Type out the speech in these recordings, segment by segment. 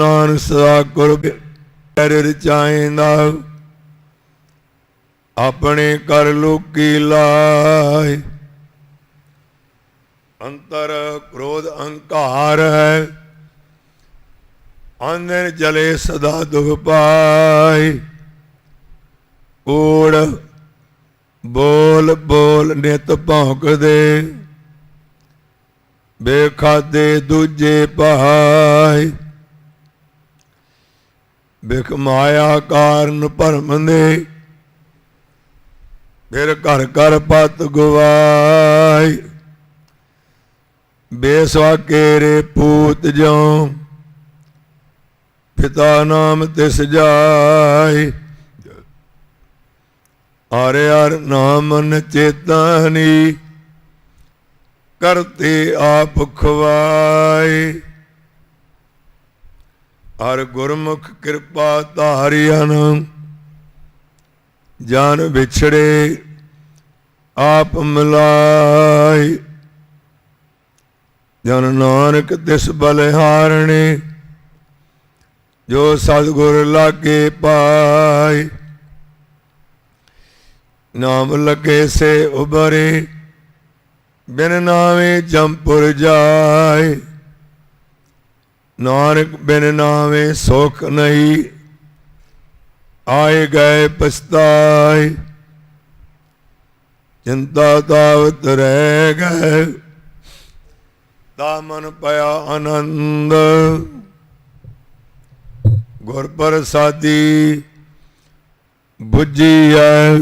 ਨਾਨਕ ਸਦਾ ਗੁਰ ਪਿਆਰ ਰਚਾਇਂਦਾ ਆਪਣੇ ਕਰ ਲੋਕੀ ਲਾਇ ਅੰਤਰ ਕ੍ਰੋਧ ਅਹੰਕਾਰ ਹੈ। ਅੰਦਰ ਜਲੇ ਸਦਾ ਦੁਖ ਪਾਈ ਊੜ ਬੋਲ ਬੋਲ ਨਿਤ ਭੌਂਕਦੇ। ਬੇਖਾਦੇ ਦੂਜੇ ਪਾਈ ਬਿਖ ਮਾਇਆ ਕਾਰਨ ਭਰਮ ਦੇ ਫਿਰ ਘਰ ਘਰ ਪਤ ਗਵਾਈ ਬੇਸਵਾ ਕੇਰੇ ਪੂਤ ਜੋ ਪਿਤਾ ਨਾਮ ਤਿਸ ਜਾਈ ਆਰੇ ਹਰਿ ਨਾਮਨ ਨ ਚੇਤਨੀ, ਕਰਤੇ ਆਪ ਖਵਾਈ ਹਰ ਗੁਰਮੁਖ ਕਿਰਪਾ ਧਾਰਿਆਨ ਜਨ ਵਿਛੜੇ, ਆਪ ਮਿਲਾਈ ਜਨ ਨਾਨਕ ਤਿਸ ਬਲਿਹਾਰਣੇ ਜੋ ਸਤਿਗੁਰ ਲਾਗੇ ਪਾਈ ਨਾਮ ਲਗੇ ਸੇ ਉਬਰੇ ਬਿਨ ਨਾਵੇਂ ਜੰਪੁਰ ਜਾਏ। ਨਾਨਕ ਬਿਨ ਨਾਵੇਂ ਸੁਖ ਨਹੀਂ, ਆਏ ਗਏ ਪਛਤਾਏ। ਚਿੰਤਾ ਤਾਵਤ ਰਹਿ ਗਏ ਤਾ ਮਨ ਪਿਆ ਆਨੰਦ। ਗੁਰ ਪ੍ਰਸਾਦੀ 부ਜੀਐ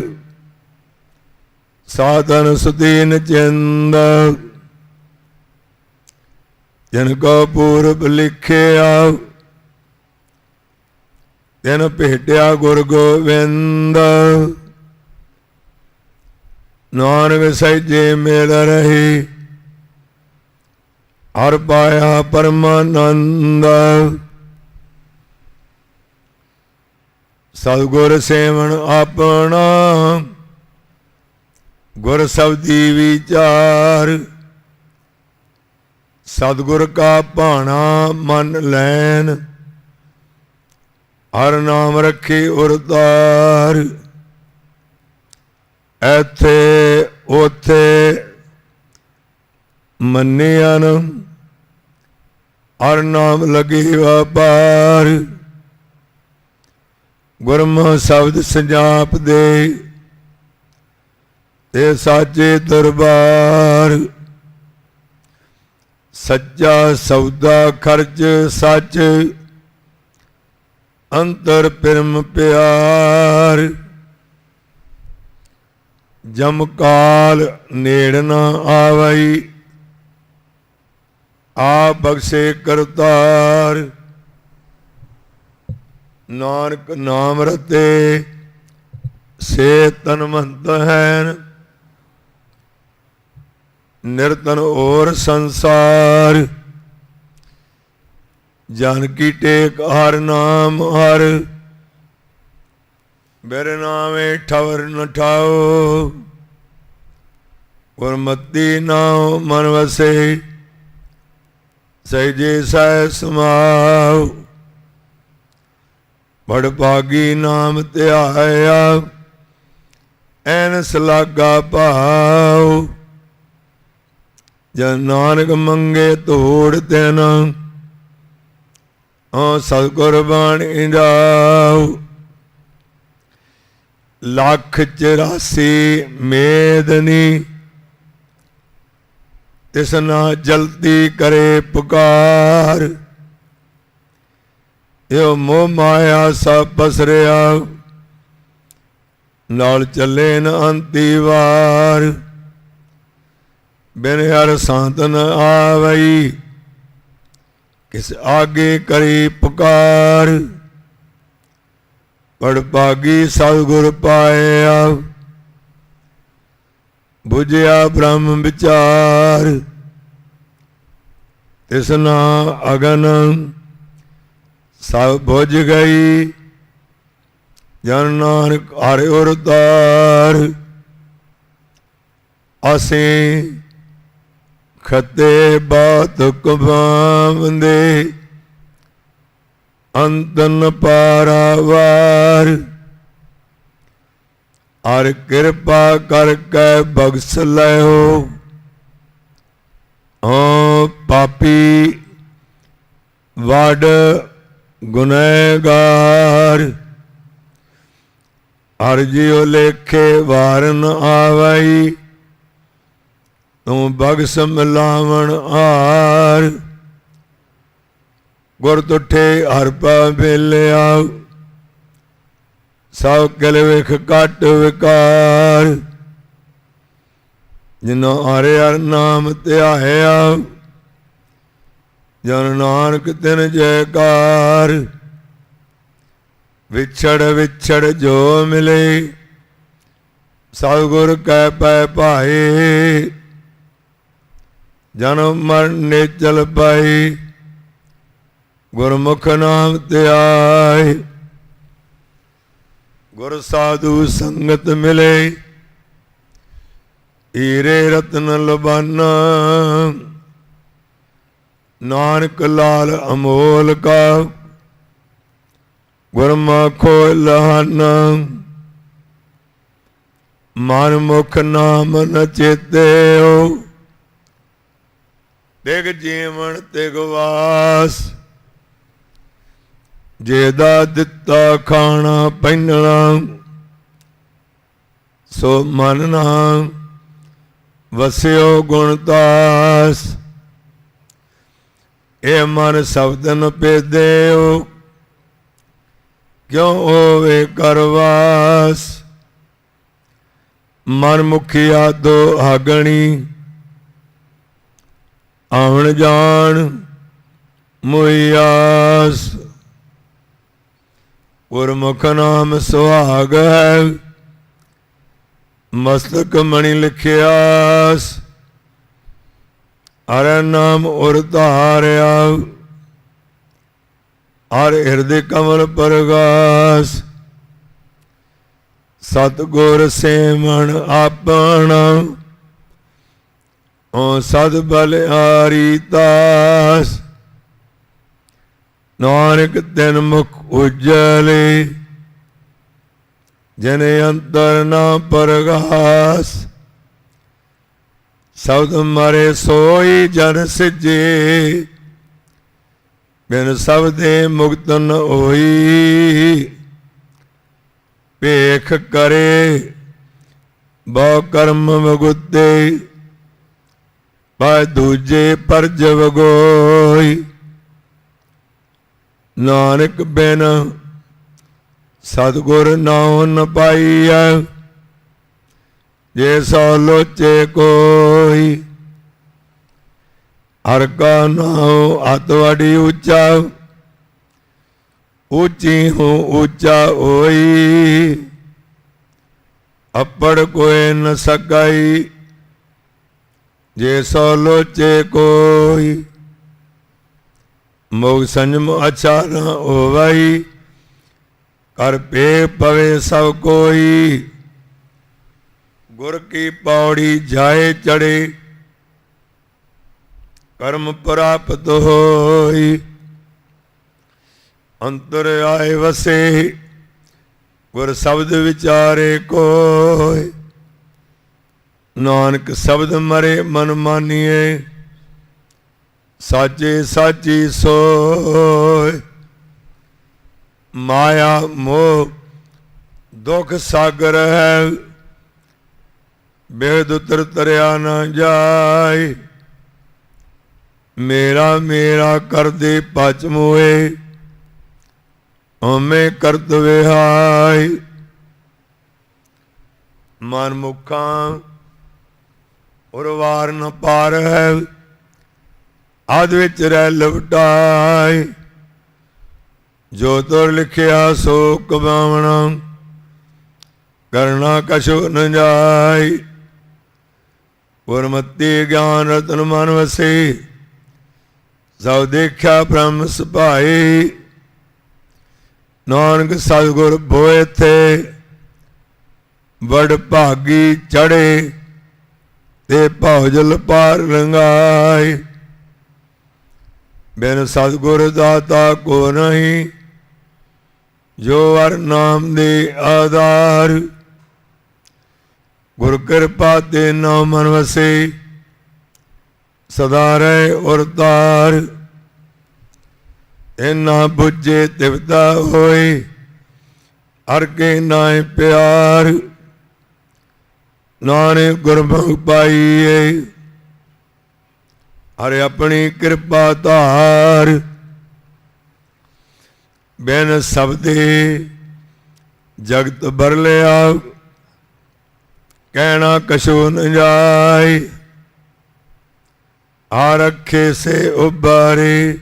ਸਾਧਨ ਸੁਦੀਨ ਚਿੰਦ ਜਨ ਕੋ ਪੂਰਬ ਲਿਖਿਆ। ਤੈਨ ਭੇਟਿਆ ਗੁਰ ਗੋਵਿੰਦ। ਨਾਨਕ ਸਹਿਜੇ ਮਿਲ ਰਹੀ। ਹਰ ਪਾਇਆ ਪਰਮਾਨੰਦ। ਸਤਿਗੁਰ ਸੇਵਨ ਆਪਣਾ। ਗੁਰ ਸਬਦੀ ਵਿਚਾਰ। ਸਤਿਗੁਰ ਕਾ ਭਾਣਾ ਮਨ ਲੈਣ, ਹਰ ਨਾਮ ਰੱਖੇ ਉਰਤਾਰ ਐਥੇ ਉਥੇ ਮੰਨਿਆ ਨ ਹਰ ਨਾਮ ਲਗੇ ਵਪਾਰ ਗੁਰਮੁਖ ਸ਼ਬਦ ਸੰਜਾਪ ਦੇ, ਤੇ ਸਾਚੇ ਦਰਬਾਰ। ਸੱਚਾ ਸੌਦਾ ਖਰਚ ਸੱਚ, ਅੰਤਰ ਪਿਰਮ ਪਿਆਰ। ਜਮ ਕਾਲ ਨੇੜ ਨਾ ਆਵਈ ਆ ਬਖਸ਼ੇ ਕਰਤਾਰ। ਨਾਨਕ ਨਾਮ ਰਤੇ, ਸੇ ਤਨਮੰਤ ਹੈ ਨਿਰਤਨ ਔਰ ਸੰਸਾਰ। ਜਨ ਕੀ ਟੇਕ ਹਰ ਨਾਮ ਹਰ ਮੇਰੇ ਨਾਮੇ ਠਵਰ ਨ ਠਾਓ। ਗੁਰਮਤੀ ਨਾਮ ਮਨ ਵਸੇ ਸਹਿਜੇ ਸਹਿ ਸਮਾਉ ਬੜ ਭਾਗੀ ਨਾਮ ਧਿਆਇਆ ਐਨ ਸਲਾਗਾ ਭਾਉ ਜਨ ਨਾਨਕ ਮੰਗੇ ਤੋੜ ਤੈਨ। ਆ ਸਤਿਗੁਰ ਬਾਣੀ ਜਾਉ ਲੱਖ 84 ਮੇਦਨੀ ਤਿਸ ਜਲਦੀ ਕਰੇ ਪੁਕਾਰ। ਇਹ ਮੋਹ ਮਾਇਆ ਸਭ ਪਸਰਿਆ। ਨਾਲ ਚੱਲੇ ਨ ਅੰਤੀ ਵਾਰ। ਬਿਨ ਹਰ ਸੰਤਨ ਆਵਈ, ਕਿਸ ਆਗੇ ਕਰੀ ਪੁਕਾਰ। ਪੜ ਭਾਗੀ ਸਤਿਗੁਰ ਪਾਇਆ, ਬੁਝਿਆ ਬ੍ਰਹਮ ਵਿਚਾਰ। ਤਿਸਨਾ ਅਗਨ, ਸਭ ਬੁਝ ਗਈ, ਜਨ ਨਾਨਕ ਹਰਿ ਉਰਤਾਰ ਅਸੀਂ ਖਤੇ ਬਾਤ ਕਬਾਵੰਦੇ ਅੰਤਨ ਪਾਰਾਵਾਰ। ਅਰ ਕਿਰਪਾ ਕਰਕੇ ਬਖਸ਼ ਲੈਓ। ਓ ਪਾਪੀ, ਵਡ ਗੁਨਹਗਾਰ ਹਰ ਜਿਉ ਲੇਖੇ ਵਾਰਨ ਆਵਈ ਤੂੰ ਬਗ ਮਿਲਾਵਣ ਆਰ। ਗੁਰ ਤੁਠੇ ਹਰ ਪਾ ਵੇਲਿਆ ਸਭ ਕਲ ਵੇਖ ਘਟ ਵਿਕਾਰ। ਜਿਨੋ ਹਰਿ ਹਰ ਨਾਮ ਧਿਆਇਆ ਜਨ ਨਾਨਕ ਤਿਨ ਜੈਕਾਰ। ਵਿਛੜ ਵਿਛੜ ਜੋ ਮਿਲੇ ਸਤਿਗੁਰ ਕੈ ਪੈ ਭਾਏ। ਜਨਮ ਮਰਨ ਨਿਚਲ ਪਾਈ, ਗੁਰਮੁਖ ਨਾਮ ਤੇ ਆਏ ਗੁਰ ਸਾਧੂ ਸੰਗਤ ਮਿਲੇ, ਹੀਰੇ ਰਤਨ ਲਬਾਨਾ। ਨਾਨਕ ਲਾਲ ਅਮੋਲ ਕਾ, ਗੁਰਮਖੋ ਲਹਨਾ। ਮਨ ਮੁਖ ਨਾਮ ਨ ਚੇਤਿਓ। ਦੇਗ ਜੀਵਨ ਤੇ ਗਵਾਸ ਜਿਹਦਾ ਦਿੱਤਾ ਖਾਣਾ ਪਹਿਨਣਾ ਸੋ ਮਨ ਨਾ ਵਸਿਓ ਗੁਣਦਾਸ ਇਹ ਮਨ ਸ਼ਬਦਨ ਪੇਦਿਓ ਕਿਉ ਹੋਵੇ ਕਰਵਾਸ ਮਨ ਮੁਖਿਆ ਦੋ ਆਗਣੀ ਆਉਣ ਜਾਣ ਮੁਇਆਸ ਗੁਰਮੁਖ ਨਾਮ ਸੁਹਾਗ ਹੈ, ਮਸਤਕ ਮਣੀ ਲਿਖਿਆਸ। ਅਰ ਨਾਮ ਉਰ ਧਾਰਿਆ, ਹਰ ਹਿਰਦੇ ਕਮਲ ਪਰਗਾਸ। ਸਤ ਗੁਰ ਸੇਵਣ ਆਪਣਾ ਓ ਸਦ ਬਲ ਆਰੀ ਤਾਸ ਨਾਨਕ ਤਿਨ ਮੁਖ ਉਜਲੇ, ਜਨ ਅੰਤਰ ਨਾ ਪਰਗਾਸ। ਸਬਦ ਮਾਰੇ ਸੋਈ ਜਨ ਸਿਜੇ, ਬਿਨ ਸਬਦੇ ਮੁਕਤਨ ਹੋਈ। ਭੇਖ ਕਰੇ, ਬਹੁ ਕਰਮ ਵਗੁੱਤੇ ਪਾ ਦੂਜੇ ਪਰਜ ਵਗੋਈ। ਨਾਨਕ ਬਿਨ ਸਤਗੁਰ ਨਾਉ ਨ ਪਾਈਐ, ਜੇ ਸੋ ਲੋਚੇ ਕੋਈ। ਹਰ ਕਾ ਨਾਉ ਅਤ ਉੱਚਾ, ਉੱਚੀ ਹੋ ਉੱਚਾ ਹੋਈ। ਅਪੜ ਕੋਏ ਨ ਸਕਾਈ। ਜੇ ਸੋ ਲੋਚੇ ਕੋਈ, ਮੋਗ ਸੰਜਮ ਅਛਾ ਨ ਹੋਵਈ ਕਰ ਪੇ ਪਵੇ ਸਭ ਕੋਈ। ਗੁਰ ਕੀ ਪੌੜੀ ਜਾਏ ਚੜੇ, ਕਰਮ ਪ੍ਰਾਪਤ ਹੋਈ। ਅੰਤਰ ਆਏ ਵਸੇ, ਗੁਰ ਸ਼ਬਦ ਵਿਚਾਰੇ ਕੋਇ ਨਾਨਕ ਸ਼ਬਦ ਮਰੇ ਮਨ ਮਾਨੀਏ ਸਾਚੇ ਸਾਚੀ ਸੋਇ ਮਾਇਆ ਮੋਹ ਦੁਖ ਸਾਗਰ ਹੈ ਬੇਦ ਉਤਰ ਤਰਿਆ ਨਾ ਜਾਏ। ਮੇਰਾ ਮੇਰਾ ਕਰਦੇ ਪਚ ਮੋਏ ਹਮੇ ਕਰਤ ਵਿਹਾਈ ਮਨ ਮੁਖਾਂ ਉਰਵਾਰ ਨ ਪਾਰ ਹੈ। ਆਦ ਵਿੱਚ ਰਹਿ ਲਵਟਾਈ ਜੋ ਤੁਰ ਲਿਖਿਆ ਸੋ ਕਮਾਵਣਾ। ਕਰਨਾ ਕਛੁ ਨ ਜਾਈ ਗੁਰਮਤਿ ਗਿਆਨ ਰਤਨ ਮਨ ਵਸੇ। ਸਭ ਦੇਖਿਆ ਬ੍ਰਹਮ ਸੁਭਾਈ ਨਾਨਕ ਸਤਿਗੁਰ ਬੋਏ ਥੇ। ਵਡ ਭਾਗੀ ਚੜੇ। ਤੇ ਭੌਜਲ ਪਾਰ ਰੰਗਾਈ। ਬਿਨ ਸਤਿਗੁਰ ਦਾਤਾ ਕੋ ਨਹੀਂ, ਜੋ ਹਰ ਨਾਮ ਦੇ ਆਧਾਰ। ਗੁਰ ਕਿਰਪਾ ਤੇ ਨਾਮ ਮਨ ਵਸੇ, ਸਦਾ ਰਹਿ ਔਰ ਤਾਰ। ਇਨਾ ਬੁੱਝੇ ਤਿਵਤਾ ਹੋਏ, ਹਰ ਕੇ ਨਾਏ ਪਿਆਰ। ਨਾਨਕ ਗੁਰਮੁਖ ਪਾਈਏ। ਹਰੇ ਆਪਣੀ ਕਿਰਪਾ ਧਾਰ। ਬੈਨ ਸਬਦੇ ਜਗਤ ਬਰ ਲਿਆ ਕਹਿਣਾ ਕਛੂ ਨ ਜਾਏ। ਆ ਰੱਖੇ ਸੇ ਉਬਾਰੇ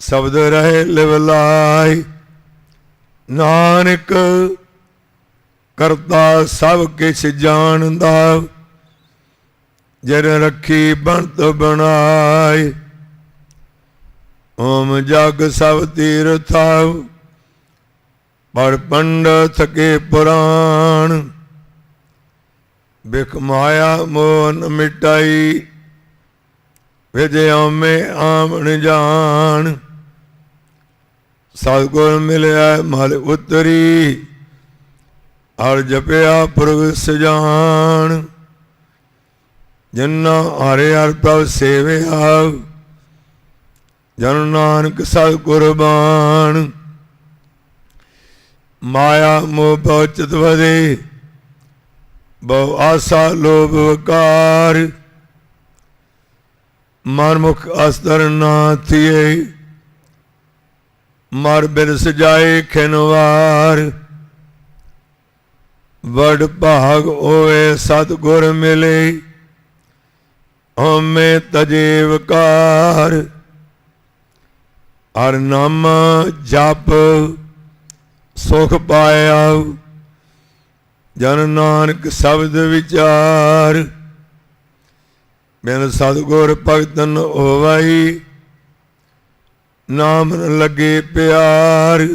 ਸ਼ਬਦ ਰਹੇ ਲਿਵਲਾਈ ਨਾਨਕ ਕਰਤਾ ਸਭ ਕਿਛ ਜਾਣਦਾ। ਜਨ ਰੱਖੀ ਬਣਤ ਬਣਾਏ। ਓਮ ਜਗ ਸਭ ਤੀਰਥਾਉ ਪਰ ਪੰਡਤ ਕੇ ਪੁਰਾਣ। ਬਿਖ ਮਾਇਆ ਮੋਨ ਮਿਟਾਈ। ਵਿਜਿਆ ਮੇ ਆਮਣ ਜਾਣ। ਸਤਿਗੁਰ ਮਿਲਿਆ ਮਲ ਉਤਰੀ। ਹਰ ਜਪਿਆ ਪੁਰਗ ਸਜਾਨ, ਜਿਨ੍ਹਾਂ ਹਰੇ ਹਰ ਪ੍ਰਭ ਸੇਵਿਆ ਜਨ ਨਾਨਕ ਸਦ ਕੁਰਬਾਨ ਮਾਇਆ ਮੋਹ ਪਹੁੰਚਤ ਵਦੇ ਬਹੁ ਆਸਾ ਲੋਭ ਵਕਾਰ। ਮਨ ਮੁਖ ਅਸਤਰ ਨਾ ਥੀਏ, ਮਰ ਬਿਰ ਸਜਾਏ ਖਿਨਵਾਰ। ਵਡ ਭਾਗ ਹੋਏ ਸਤਿਗੁਰ ਮਿਲੇ, ਹਮੇ ਤਜੇ ਹਰ ਨਾਮ ਜਪ ਸੁਖ ਪਾਇਆ, ਜਨ ਨਾਨਕ ਸ਼ਬਦ ਵਿਚਾਰ। ਬਿਨ ਸਤਿਗੁਰ ਭਗਤਨ ਹੋਵਾਈ, ਨਾਮ ਲੱਗੇ ਪਿਆਰ।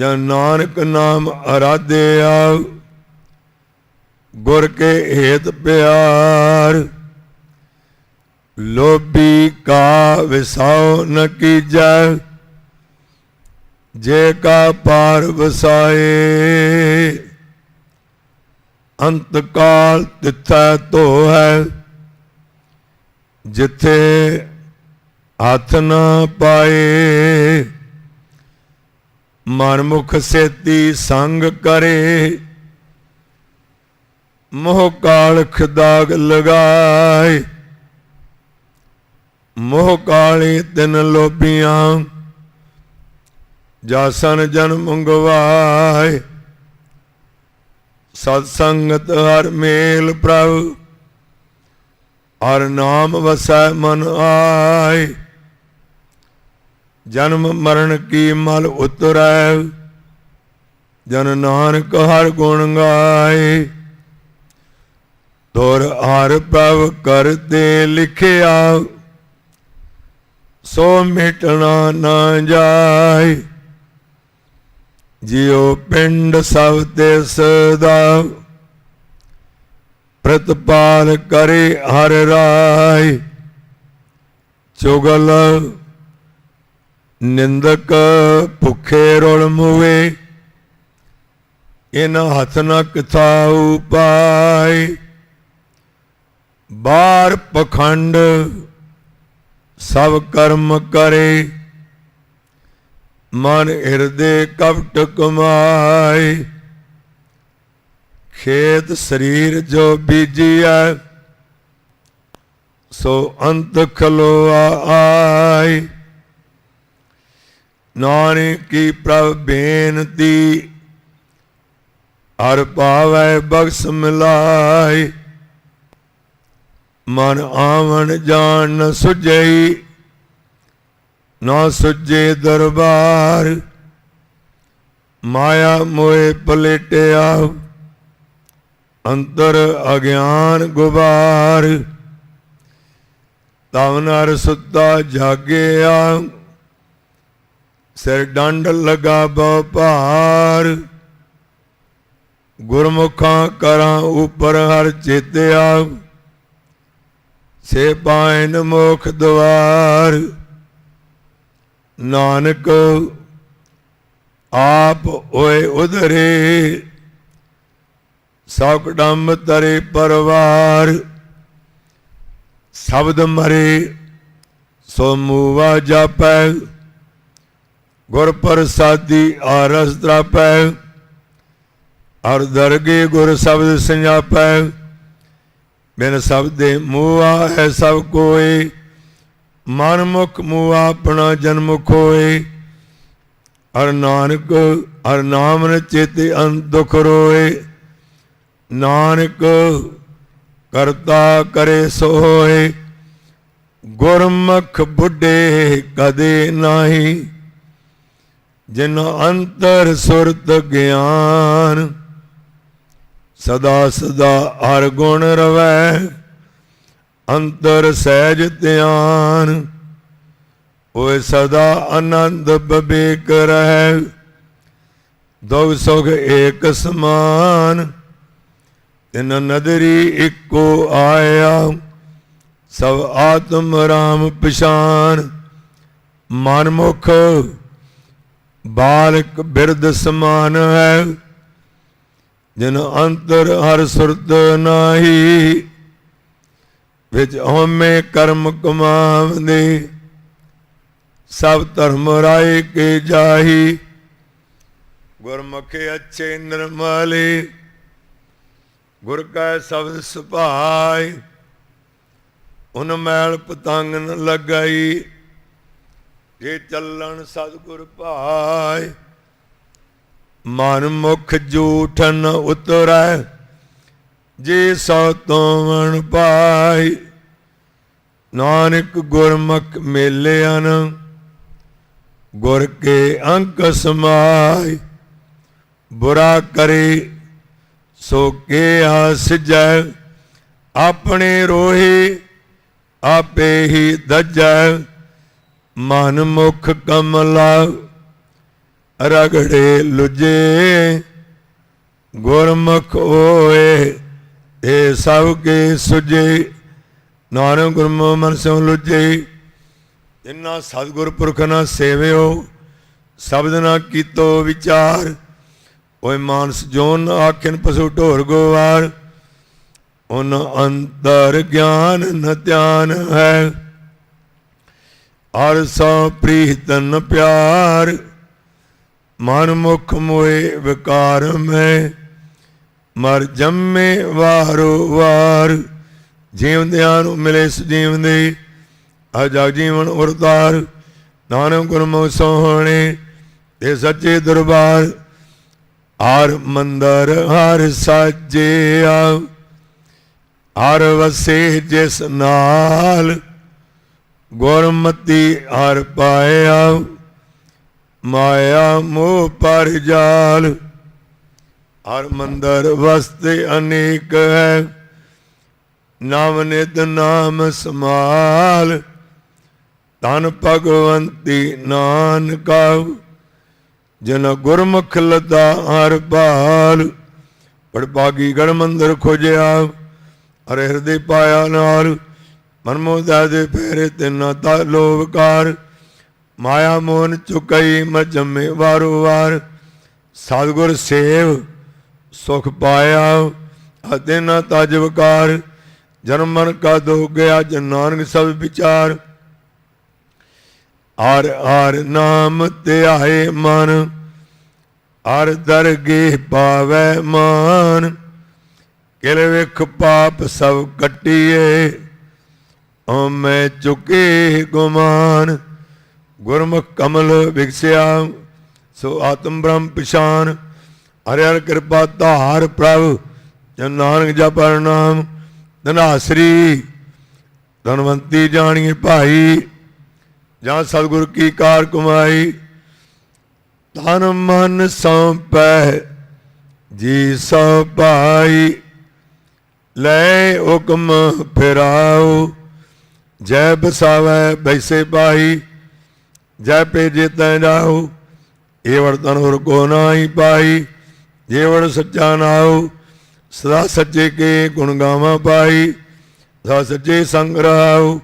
ਜਾਂ ਨਾਨਕ ਨਾਮ ਅਰਾਧਿਆ, ਗੁਰ ਕੇ ਹੇਤ ਪਿਆਰ। ਲੋਭੀ ਕਾ ਵਿਸਾਉ ਨ ਕੀਜੈ, ਜੇ ਕਾ ਪਾਰ ਵਸਾਏ। ਅੰਤ ਕਾਲ ਤਿੱਥੈ ਧੋ ਹੈ ਜਿੱਥੇ ਹੱਥ ਨਾ ਪਾਏ। ਮਨਮੁਖ ਸੇਤੀ ਸੰਗ ਕਰੇ। ਮੋਹ ਕਾਲ ਖਦਾਗ ਲਗਾਏ। ਮੋਹ ਕਾਲੀ ਤਿਨ ਲੋਭੀਆਂ, ਜਾਸਨ ਜਨ ਮੰਗਵਾਏ। ਸਤ ਸੰਗਤ ਹਰ ਮੇਲ ਪ੍ਰਭ, ਹਰ ਨਾਮ ਵਸੈ ਮਨ ਆਏ। ਜਨਮ ਮਰਨ ਕੀ ਮਲ ਉਤਰੈ? ਜਨ ਨਾਨਕ ਹਰ ਗੁਣ ਗਾਏ। ਤੋਰ ਹਰ ਪ੍ਰਭ ਕਰਤੇ ਲਿਖਿਆ। ਸੋ ਮਿਟਣਾ ਨਾ ਜਾਏ। ਜਿਉ ਪਿੰਡ ਸਭ ਤੇ ਸਦਾ ਪ੍ਰਤਪਾਲ ਕਰੇ ਹਰ ਰਾਏ। ਚੁਗਲ ਨਿੰਦਕ ਭੁਖੇ ਰੁਲ ਮੁਵੇ ਇਨ ਹੱਥ ਨ ਕਿਥਾ ਉਪਾਏ ਬਾਰ ਪਖੰਡ ਸਭ ਕਰਮ ਕਰੇ, ਮਨ ਹਿਰਦੇ ਕਪਟ ਕਮਾਏ ਖੇਤ ਸਰੀਰ ਜੋ ਬੀਜੀਐ, ਸੋ ਅੰਤ ਖਲੋ ਆਏ। ਨਾਨਕ ਕੀ ਪ੍ਰਭ ਬੇਨਤੀ, ਹਰ ਪਾਵੈ ਬਖਸ਼ ਮਿਲਾਏ। ਮਨ ਆਵਣ ਜਾਣ ਨ ਸੁਝਈ, ਨਾ ਸੁਝੇ ਦਰਬਾਰ। ਮਾਇਆ ਮੋਏ ਪਲੇਟਿਆ, ਅੰਤਰ ਅਗਿਆਨ ਗੁਬਾਰ। ਤਵ ਨਰ ਸੁੱਤਾ ਜਾਗਿਆ ਸਿਰ ਡੰਡ ਲਗਾ ਬਹੁ ਭਾਰ ਗੁਰਮੁਖਾਂ ਕਰਾਂ ਉਪਰ ਹਰ ਚੇਤਿਆ। ਸੇ ਪਾਇਨ ਮੁਖ ਦਵਾਰ। ਨਾਨਕ, ਆਪ ਓਏ ਉਧਰੇ। ਸੌਕਡਮ ਤਰੇ ਪਰਵਾਰ। ਸ਼ਬਦ ਮਰੇ, ਸੋ ਮੂਵਾ ਜਾਪੈ। ਗੁਰ ਪ੍ਰਸਾਦੀ ਆਰਸ ਤਰਾਪੈ ਹਰ ਦਰਗੇ ਗੁਰ ਸ਼ਬਦ ਸੰਜਾਪੈ। ਬਿਨ ਸ਼ਬਦੇ ਮੂਆ ਹੈ ਸਭ ਕੋਏ। ਮਨ ਮੁਖ ਮੂਆ ਆਪਣਾ ਜਨਮ ਖੋਏ। ਅਰ ਨਾਨਕ, ਹਰ ਨਾਮ ਨ ਚੇਤੇ ਅਨ ਦੁਖ ਰੋਏ। ਨਾਨਕ, ਕਰਤਾ ਕਰੇ ਸੋਏ। ਗੁਰਮੁਖ ਬੁੱਢੇ ਕਦੇ ਨਾਹੀ। ਜਿਨ ਅੰਤਰ ਸੁਰਤ ਗਿਆਨ, ਸਦਾ ਸਦਾ ਹਰ ਗੁਣ ਰਵੈ, ਅੰਤਰ ਸਹਿਜ ਧਿਆਨ ਓਏ ਸਦਾ ਆਨੰਦ ਬਬੇਕ ਰਹਿ। ਦੋ ਸੁਖ ਏਕ ਸਮਾਨ, ਤਿਨ ਨਦਰੀ ਇੱਕੋ ਆਇਆ, ਸਭ ਆਤਮ ਰਾਮ ਪਛਾਨ। ਮਨਮੁਖ ਬਾਲਕ ਬਿਰਦ ਸਮਾਨ ਹੈ, ਜਿਨ ਅੰਤਰ ਹਰ ਸੁਰਤ ਨਾਹੀ, ਵਿੱਚ ਹਉਮੈ ਕਰਮ ਕਮਾਵਦੇ, ਸਭ ਧਰਮ ਰਾਏ ਕੇ ਜਾਹੀ। ਗੁਰਮੁਖੇ ਅੱਛੇ ਨਿਰਮਲੇ, ਗੁਰ ਕੈ ਸ਼ਬਦ ਸੁਭਾਈ ਉਨ ਮੈਲ ਪਤੰਗ ਨ ਲਗਾਈ। ਜੇ ਚੱਲਣ ਸਤਿਗੁਰ ਭਾਏ ਮਨ ਮੁਖ ਜੂਠਨ ਉਤਰੈ, ਜੇ ਸੋ ਤੋਵਣ ਪਾਈ ਨਾਨਕ ਗੁਰਮੁਖ ਮੇਲਿਆਨ ਗੁਰ ਕੇ ਅੰਕ ਸਮਾਈ ਬੁਰਾ ਕਰੇ, ਸੋ ਕੇ ਆਸਜੈ ਆਪਣੇ ਰੋਹੀ, ਆਪੇ ਹੀ ਦਜੈ। ਮਨ ਮੁਖ ਕਮਲਾ ਰਗੜੇ ਲੁਜੇ, ਗੁਰਮੁਖ ਹੋਏ ਇਹ ਸਭ ਕੇ ਸੁਜੇ। ਨਾਨਕ ਗੁਰਮੁਖ ਮਨ ਸੋ ਲੁਜੇ ਜਿਨਾ ਸਤਿਗੁਰ ਪੁਰਖ ਨਾ ਸੇਵਿਓ ਸ਼ਬਦ ਨਾ ਕੀਤੋ ਵਿਚਾਰ। ਓਏ ਮਾਨਸ ਜੋਨ ਆਖਿਨ ਪਸੂ ਢੋਰ ਗੋਵਾਰ, ਉਨ ਅੰਤਰ ਗਿਆਨ ਨ ਧਿਆਨ ਹੈ। ਅਰ ਪ੍ਰੀਤਨ ਪਿਆਰ, ਮਨ ਮੁਖ ਮੋਏ ਵਿਕਾਰ ਮੈਂ। ਮਰ ਜੰਮੇ ਵਾਰੋ ਵਾਰ, ਜੀਵਦਿਆਂ ਨੂੰ ਮਿਲੇ ਸਜੀਵਦੇ ਆ ਜਗ ਜੀਵਨ ਉਰਤਾਰ, ਨਾਨਕ ਗੁਰਮੁਖ ਸੋਹਣੇ, ਤੇ ਸੱਚੇ ਦਰਬਾਰ। ਹਰ ਮੰਦਰ, ਹਰ ਸਾਜਿਆ, ਹਰ ਵਸੇ ਜਿਸ ਨਾਲ ਗੁਰਮਤੀ ਹਰ ਪਾਇਆ ਮਾਇਆ ਮੋਹ ਪਰ ਜਾਲ। ਹਰ ਮੰਦਰ ਵਸਤੇ ਅਨੇਕ ਹੈ ਨਾਮ ਨਿਤ ਨਾਮ ਸਮਾਲ ਤਨ ਭਗਵੰਤੀ ਨਾਨਕਾ ਜਨ ਗੁਰਮੁਖ ਲਦਾ ਹਰ ਬਾਲ ਪੜਪਾਗੀ ਗੜ ਮੰਦਰ ਖੋਜਿਆ, ਹਰੇ ਹਿਰਦੇ ਪਾਇਆ ਨਾਲ। ਮਨਮੋਦਾ ਦੇ ਫੇਰੇ ਤਿੰਨਾ ਤਾ ਲੋਭਕਾਰ ਮਾਇਆ ਮੋਨ ਚੁਕਈ ਮਜਮੇ ਵਾਰੋ ਵਾਰ। ਸਤਿਗੁਰ ਸੇਵ, ਸੁਖ ਪਾਇਆ ਅਤੇ ਨਾ ਤਜ ਵਿਕਾਰ ਜਨਮ ਮਨ ਕਾ ਦੋ ਗਿਆ, ਜਨ ਨਾਨਕ ਸਭ ਵਿਚਾਰ। ਹਰ ਹਰ ਨਾਮ ਧਿਆਏ ਮਨ, ਹਰ ਦਰਗੇ ਪਾਵੈ ਮਾਨ। ਕਿਲ ਵਿਖ ਪਾਪ ਸਭ ਕੱਟੀਏ ਓ ਮੈਂ ਚੁਕੇ ਗੁਮਾਨ, ਗੁਰਮੁਖ ਕਮਲ ਵਿਗਸਿਆ, ਸੋ ਆਤਮ ਬ੍ਰਹਮ ਪਛਾਨ। ਹਰਿ ਹਰਿ ਕਿਰਪਾ ਧਾਰ ਪ੍ਰਭ, ਜਨ ਨਾਨਕ ਜਪਰ ਨਾਮ, ਧਨਾਸਰੀ। ਧਨਵੰਤੀ ਜਾਣੀਏ ਭਾਈ, ਜਾਂ ਸਤਿਗੁਰ ਕੀ ਕਾਰ ਕਮਾਈ। ਤਨ ਮਨ ਸੌਂਪੈ, ਜੀ ਸੋ ਭਾਈ। ਲੈ ਹੁਕਮ ਫਿਰਾਓ ਜੈ ਬਸਾਵੈ ਬੈਸੇ ਪਾਈ ਜੈ ਭੇਜੇ ਤੈ ਜਾਓ ਇਹ ਵਰਤਨ ਕੋ ਨਾਹੀ ਪਾਈ ਜੇ ਸੱਚਾ ਨਾਉ, ਸਦਾ ਸੱਚੇ ਕੇ ਗੁਣ ਗਾਵਾਂ ਪਾਈ ਸਦਾ ਸੱਚੇ ਸੰਗ ਰਹਾਉ,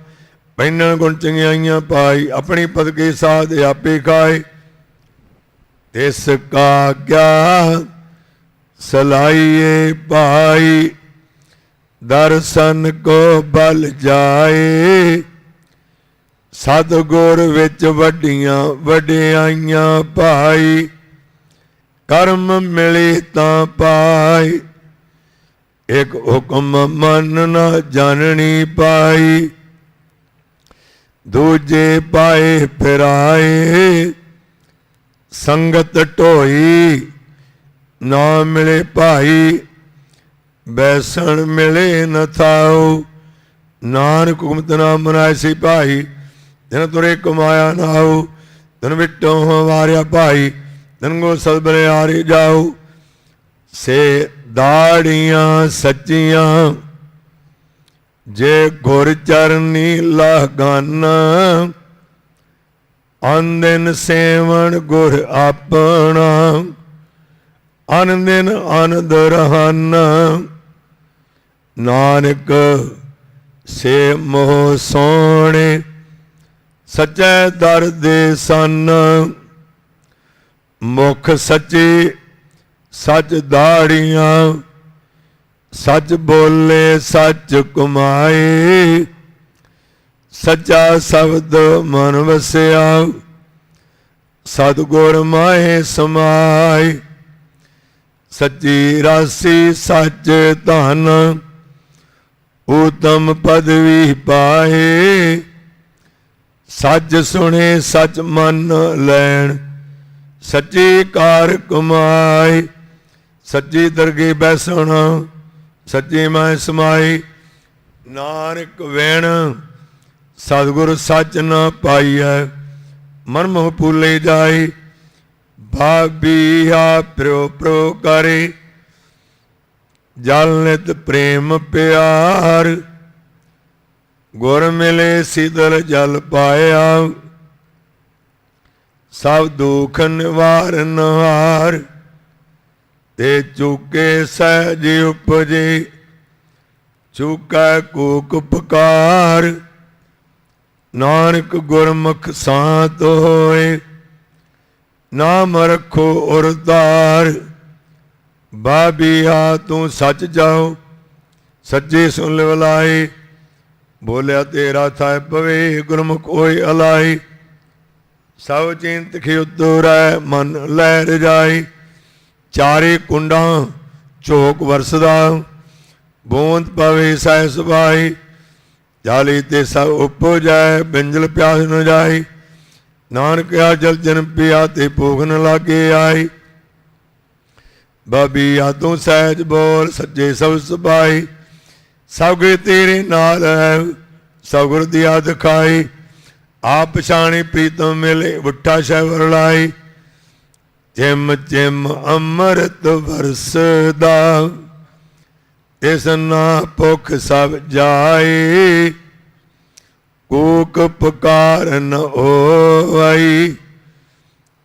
ਪੈਨਣ ਗੁਣ ਚੰਗਿਆਈਆਂ ਪਾਈ ਆਪਣੀ ਪਦਕੇ ਸਾਧ ਆਪੇ ਖਾਏ। ਤਿਸ ਕਾ ਗਿਆ ਸਲਾਈਏ ਭਾਈ ਦਰਸ਼ਨ ਕੋ ਬਲ ਜਾਏ। ਸਤਿਗੁਰ ਵਿੱਚ ਵੱਡੀਆਂ ਵਡਿਆਈਆਂ ਭਾਈ ਕਰਮ ਮਿਲੇ ਤਾਂ ਪਾਈ। ਇੱਕ ਹੁਕਮ ਮਨ ਨਾ ਜਾਣਣੀ ਪਾਈ। ਦੂਜੇ ਪਾਏ ਫਿਰਾਏ। ਸੰਗਤ ਢੋਈ, ਨਾ ਮਿਲੇ ਭਾਈ। ਬੈਸਣ ਮਿਲੇ ਨ ਥਾਉ। ਨਾਨਕ ਹੁਕਮਤ ਨਾ ਮਨਾਇ ਸੀ ਭਾਈ, ਜਨ ਤੁਰੇ ਕਮਾਇਆ ਨਾਉ। ਤਨ ਵਿਟੋ ਵਾਰਿਆ ਭਾਈ, ਤਨ ਗੋ ਸਦਬਰੇ ਆਰੇ ਜਾਉ। ਸੇ ਦਾੜੀਆਂ ਸੱਚੀਆਂ, ਜੇ ਗੁਰ ਚਰਨੀ ਲਗਨ ਅੰਦਨ ਸੇਵਣ ਗੁਰ ਆਪਣਾ, ਅਨੰਦਨ ਆਨੰਦ ਰਹਨ। ਨਾਨਕ, ਸੇ ਮੋਹ ਸੋਣੇ ਸੱਚੇ ਦਰ ਦੇ ਸਨ। ਮੁਖ ਸੱਚੇ ਸੱਚ ਦਾੜੀਆਂ, ਸੱਚ ਬੋਲੇ ਸੱਚ ਕਮਾਏ ਸੱਚਾ ਸ਼ਬਦ ਮਨ ਵਸਿਆ, ਸਤਿਗੁਰ ਮਾਹੇ ਸਮਾਏ। ਸੱਚੀ ਰਾਸੀ ਸੱਚ ਧਨ ਉਤਮ ਪਦਵੀ ਪਾਏ ਸੱਚ ਸੁਣੇ, ਸੱਚ ਮਨ ਲੈਣ। ਸੱਚੀ ਕਾਰ ਕਮਾਈ ਸੱਚੀ ਦਰਗੇ ਬੈਸਣ। ਸੱਚੀ ਮੈਂ ਸਮਾਈ ਨਾਨਕ ਵੈਣ ਸਤਿਗੁਰ ਸੱਚ ਨ ਪਾਈਐ। ਮਨ ਮੋਹ ਭੁੱਲੇ ਜਾਏ। ਆ ਪ੍ਰੋ ਪ੍ਰੋ ਕਰੇ। ਜਲ ਨਿਤ ਪ੍ਰੇਮ ਪਿਆਰ, ਗੁਰ ਮਿਲੇ ਸਿਦਲ ਜਲ ਪਾਇਆ। ਸਭ ਦੁਖ ਨਿਵਾਰਨ ਹਾਰ ਤੇ ਚੁਕੇ ਸਹਿਜ ਉਪਜੇ, ਚੁਕੈ ਕੋਕ ਪਕਾਰ। ਨਾਨਕ ਗੁਰਮੁਖ ਸਾਤ ਹੋਏ, ਨਾਮ ਰਖੋ ਉਰਦਾਰ ਬਾਬੀਆ ਤੂੰ ਸੱਚ ਜਾਓ ਸੱਜੇ ਸੁਣ ਲਵਲਾਏ ਬੋਲਿਆ, ਤੇਰਾ ਥਾਇ ਪਵੇ ਗੁਰਮੁਖ ਹੋਏ ਅਲਾਈ ਸਭ ਚਿੰਤ ਖਿ ਉਤਰੈ ਮਨ ਲੈ ਰਜਾਈ ਚਾਰੇ ਕੁੰਡਾਂ ਝੋਕ ਵਰਸਦਾ, ਬੋਂਦ ਪਵੇ ਸਹਿ ਸੁਭਾਈ ਜਾਲੀ ਤੇ ਸਭ ਉਪਜੈ, ਬਿੰਜਲ ਪਿਆਸ ਨ ਜਾਈ ਨਾਨਕ ਆ, ਜਲ ਜਨ ਪਿਆ ਤੇ ਭੂਖ ਨ ਲਾਗੇ ਆਈ ਬਾਬੀ ਆ ਸਹਿਜ ਬੋਲ ਸੱਜੇ ਸਭ ਸੁਭਾਈ। ਸਭ ਕੁਝ ਤੇਰੇ ਨਾਲ ਹੈ, ਸਭ ਗੁਰ ਦੀ ਆ ਦਿਖਾਈ ਆਪ ਪਛਾਣੀ ਪ੍ਰੀਤਮ ਮਿਲੇ ਉੱਠਾ ਸ਼ੈਵਰ ਲਾਈ। ਜਿਮ ਜਿਮ ਅੰਮ੍ਰਿਤ ਵਰਸਦਾ। ਇਸ ਨਾ ਭੁਖ ਸਭ ਜਾਏ ਕੂਕ ਪੁਕਾਰਨ ਹੋਈ।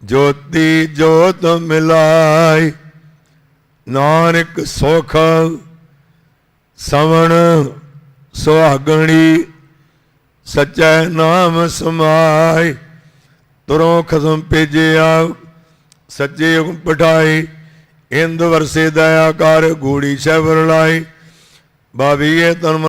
ਜੋਤੀ ਜੋਤ ਮਿਲਾਈ। ਨਾਨਕ ਸੁਖ, ਸਵਣ ਸੁਹਾਗਣੀ, ਸਚੈ ਨਾਮ ਸਮਾਈ ਤੁਰੋਂ ਖਸਮ ਭੇਜਿਆ, ਸੱਚੇ ਹੁਕਮ ਪਠਾਈ ਇੰਦ ਵਰਸੇ ਦਇਆ ਕਰ, ਗੂੜੀ ਸ਼ੈਵਰ ਲਾਈ ਬਾਬੀਏ ਤਨ